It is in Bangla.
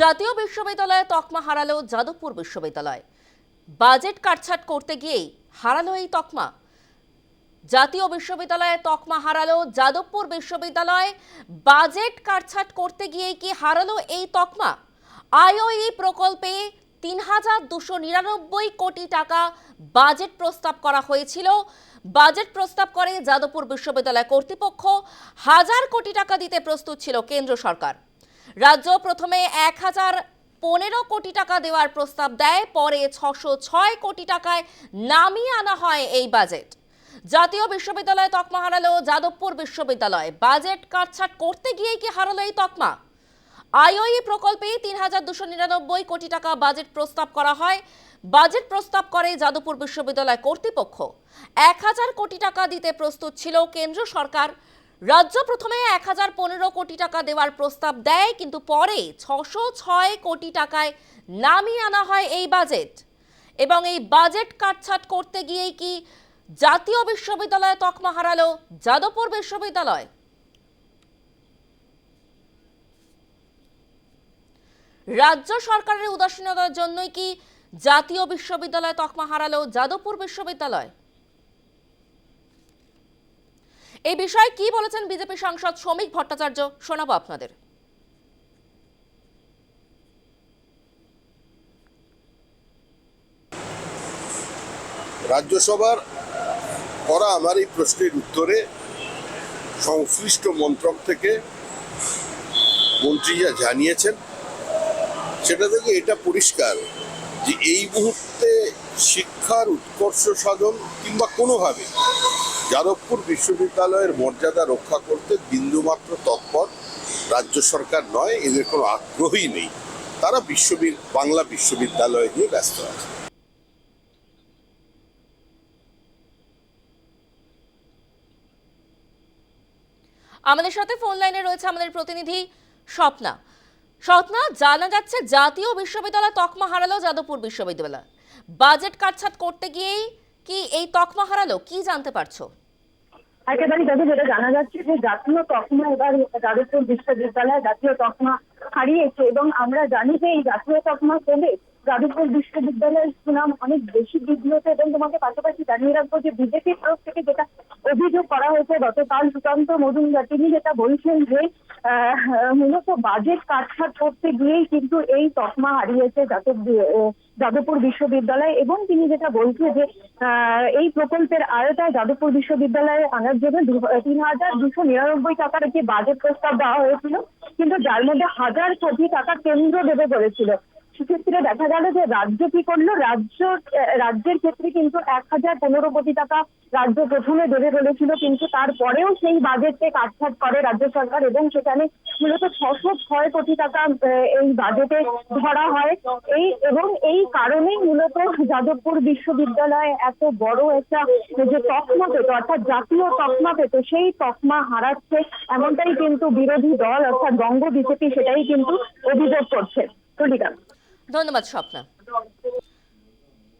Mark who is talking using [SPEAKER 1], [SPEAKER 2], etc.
[SPEAKER 1] জাতীয় বিশ্ববিদ্যালয়ে তকমা হারালো যাদবপুর বিশ্ববিদ্যালয়। বাজেট কাটছাট করতে গিয়েই হারালো এই তকমা। জাতীয় বিশ্ববিদ্যালয়ে তকমা হারালো যাদবপুর বিশ্ববিদ্যালয়। বাজেট কাটছাট করতে গিয়েই কি হারালো এই তকমা? আইওই প্রকল্পে তিন হাজার দুশো নিরানব্বই কোটি টাকা বাজেট প্রস্তাব করা হয়েছিল। বাজেট প্রস্তাব করে যাদবপুর বিশ্ববিদ্যালয় কর্তৃপক্ষ হাজার কোটি টাকা দিতে প্রস্তুত ছিল কেন্দ্র সরকার। রাজ্য প্রথমে এক হাজার পনেরো কোটি টাকা দেওয়ার প্রস্তাব দেয়, পরে ছশো ছয় কোটি টাকায় নামিয়ে আনা হয় এই বাজেট। জাতীয় বিশ্ববিদ্যালয়ে তকমা হারালো যাদবপুর বিশ্ববিদ্যালয়। বাজেট কাটছাট করতে গিয়েই কি হারালো এই তকমা? আইওই প্রকল্পে তিন হাজার দুশো নিরানব্বই কোটি টাকা বাজেট প্রস্তাব করা হয়। বাজেট প্রস্তাব করে যাদবপুর বিশ্ববিদ্যালয় কর্তৃপক্ষ। এক হাজার কোটি টাকা দিতে প্রস্তুত ছিল কেন্দ্র সরকার। রাজ্য প্রথমে এক হাজার পনেরো কোটি টাকা দেওয়ার প্রস্তাব দেয়, কিন্তু পরে ছশো ছয় কোটি টাকায় নামিয়ে আনা হয় এই বাজেট। এবং এই বাজেট কাটছাট করতে গিয়েই কি জাতীয় বিশ্ববিদ্যালয়ে তকমা হারালো যাদবপুর বিশ্ববিদ্যালয়? রাজ্য সরকারের উদাসীনতার জন্যই কি জাতীয় বিশ্ববিদ্যালয় তকমা হারালো যাদবপুর বিশ্ববিদ্যালয়? এই বিষয়ে কি বলেছেন বিজেপি সাংসদ শ্রমিক ভট্টাচার্য? শোনাবো আপনাদের।
[SPEAKER 2] রাজ্যসভার করা আমার এই প্রশ্নের উত্তরে সংশ্লিষ্ট মন্ত্রক থেকে মন্ত্রীরা জানিয়েছেন, সেটা থেকে এটা পরিষ্কার যে এই মুহূর্তে শিক্ষার উৎকর্ষ সাধন কিংবা কোনোভাবে যাদবপুর বিশ্ববিদ্যালয়ের মর্যাদা রক্ষা করতে বিন্দুমাত্র তৎপর রাজ্য সরকার নয়, এদের কোনো আগ্রহই নেই। তারা বিশ্ববি বাংলা বিশ্ববিদ্যালয় নিয়ে ব্যস্ত আছে।
[SPEAKER 1] আমাদের সাথে ফোন লাইনে রয়েছে আমাদের প্রতিনিধি স্বপ্না। স্বপ্না, জানা যাচ্ছে জাতীয় বিশ্ববিদ্যালয় তকমা হারালো যাদবপুর বিশ্ববিদ্যালয়। বাজেট কাটছাট করতে গিয়েই কি এই তকমা হারালো কি জানতে পারছ?
[SPEAKER 3] একেবারে দাদা যেটা জানা যাচ্ছে যে জাতীয় তকমা এবার যাদবপুর বিশ্ববিদ্যালয় জাতীয় তকমা হারিয়েছে এবং আমরা জানি যে এই জাতীয় তকমা পেলে যাদবপুর বিশ্ববিদ্যালয়ের সুনাম অনেক বেশি হতো এবং তোমাকে পাশাপাশি জানিয়ে রাখব যে বিজেপির তরফ থেকে যেটা অভিযোগ করা হয়েছে, গতকাল সুকান্ত মজুমদার, তিনি যেটা বলছেন যে মূলত বাজেট কাটছাট করতে গিয়েই কিন্তু এই তকমা হারিয়েছে যাদব যাদবপুর বিশ্ববিদ্যালয় এবং তিনি যেটা বলছে যে এই প্রকল্পের আয়তায় যাদবপুর বিশ্ববিদ্যালয়ে আনার জন্য তিন হাজার দুশো নিরানব্বই টাকার একটি বাজেট প্রস্তাব দেওয়া হয়েছিল। কিন্তু যার মধ্যে হাজার কোটি টাকা কেন্দ্র দেবে বলেছিল। সেক্ষেত্রে দেখা গেল যে রাজ্য কি করল? রাজ্য, রাজ্যের ক্ষেত্রে কিন্তু এক হাজার পনেরো কোটি টাকা রাজ্য প্রথমে দেবে বলেছিল, কিন্তু তারপরেও সেই বাজেটকে কাটছাট করে রাজ্য সরকার এবং সেখানে মূলত ছশো ছয় কোটি টাকা এই বাজেটে ধরা হয়। এই, এবং এই কারণেই মূলত যাদবপুর বিশ্ববিদ্যালয়ে এত বড় একটা যে তকমা পেত, অর্থাৎ জাতীয় তকমা পেত, সেই তকমা হারাচ্ছে এমনটাই কিন্তু বিরোধী দল, অর্থাৎ বঙ্গ বিজেপি সেটাই কিন্তু অভিযোগ করছে। তুলিকা
[SPEAKER 1] ধন্যবাদ স্বপ্না।